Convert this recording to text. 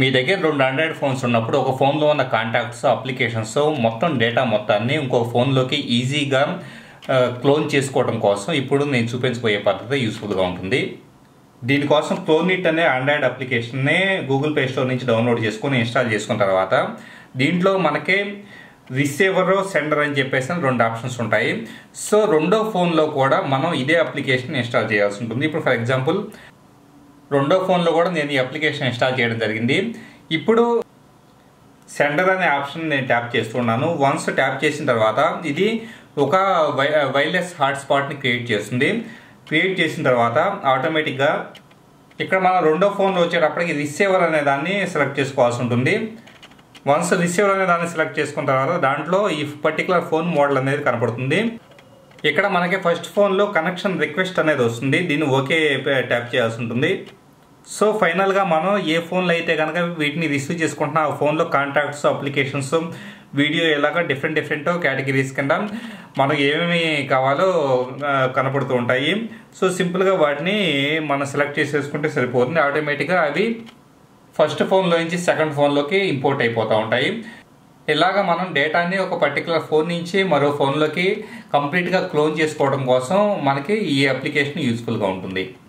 మీ దగ్గర రెండు Android phones ఉన్నప్పుడు ఒక ఫోన్లో ఉన్న కాంటాక్ట్స్ అప్లికేషన్స్ మొత్తం డేటా మొత్తాన్ని ఇంకో ఫోన్లోకి ఈజీగా క్లోన్ చేసుకోవడం కోసం ఇప్పుడు నేను చూపించబోయే పద్ధతి యూస్ఫుల్గా ఉంటుంది. దీనికోసం క్లోనిట్ అనే ఆండ్రాయిడ్ అప్లికేషన్ని గూగుల్ ప్లే స్టోర్ నుంచి డౌన్లోడ్ చేసుకొని ఇన్స్టాల్ చేసుకున్న తర్వాత దీంట్లో మనకి రిసీవర్ సెండర్ అని చెప్పేసి రెండు ఆప్షన్స్ ఉంటాయి. సో రెండో ఫోన్లో కూడా మనం ఇదే అప్లికేషన్ ఇన్స్టాల్ చేయాల్సి ఉంటుంది. ఇప్పుడు ఫర్ ఎగ్జాంపుల్ రెండో ఫోన్లో కూడా నేను ఈ అప్లికేషన్ ఇన్స్టాల్ చేయడం జరిగింది. ఇప్పుడు సెండర్ అనే ఆప్షన్ నేను ట్యాప్ చేస్తున్నాను. వన్స్ ట్యాప్ చేసిన తర్వాత ఇది ఒక వై వైర్లెస్ హాట్స్పాట్ని క్రియేట్ చేస్తుంది. క్రియేట్ చేసిన తర్వాత ఆటోమేటిక్గా ఇక్కడ మనం రెండో ఫోన్ వచ్చేటప్పటికి రిసీవర్ అనే దాన్ని సెలెక్ట్ చేసుకోవాల్సి ఉంటుంది. వన్స్ రిసీవర్ అనే దాన్ని సెలెక్ట్ చేసుకున్న తర్వాత దాంట్లో ఈ పర్టికులర్ ఫోన్ మోడల్ అనేది కనపడుతుంది. ఇక్కడ మనకి ఫస్ట్ ఫోన్లో కనెక్షన్ రిక్వెస్ట్ అనేది వస్తుంది. దీన్ని ఓకే ట్యాప్ చేయాల్సి ఉంటుంది. సో ఫైనల్గా మనం ఏ ఫోన్లో అయితే కనుక వీటిని రిసీవ్ చేసుకుంటున్నా ఆ ఫోన్లో కాంటాక్ట్స్ అప్లికేషన్స్ వీడియో ఎలాగ డిఫరెంట్ డిఫరెంట్ కేటగిరీస్ కింద మనకు ఏమేమి కావాలో కనపడుతూ ఉంటాయి. సో సింపుల్గా వాటిని మనం సెలెక్ట్ చేసేసుకుంటే సరిపోతుంది. ఆటోమేటిక్గా అవి ఫస్ట్ ఫోన్లో నుంచి సెకండ్ ఫోన్లోకి ఇంపోర్ట్ అయిపోతూ ఉంటాయి. ఇలాగ మనం డేటాని ఒక పర్టికులర్ ఫోన్ నుంచి మరో ఫోన్లోకి కంప్లీట్గా క్లోన్ చేసుకోవడం కోసం మనకి ఈ అప్లికేషన్ యూస్ఫుల్గా ఉంటుంది.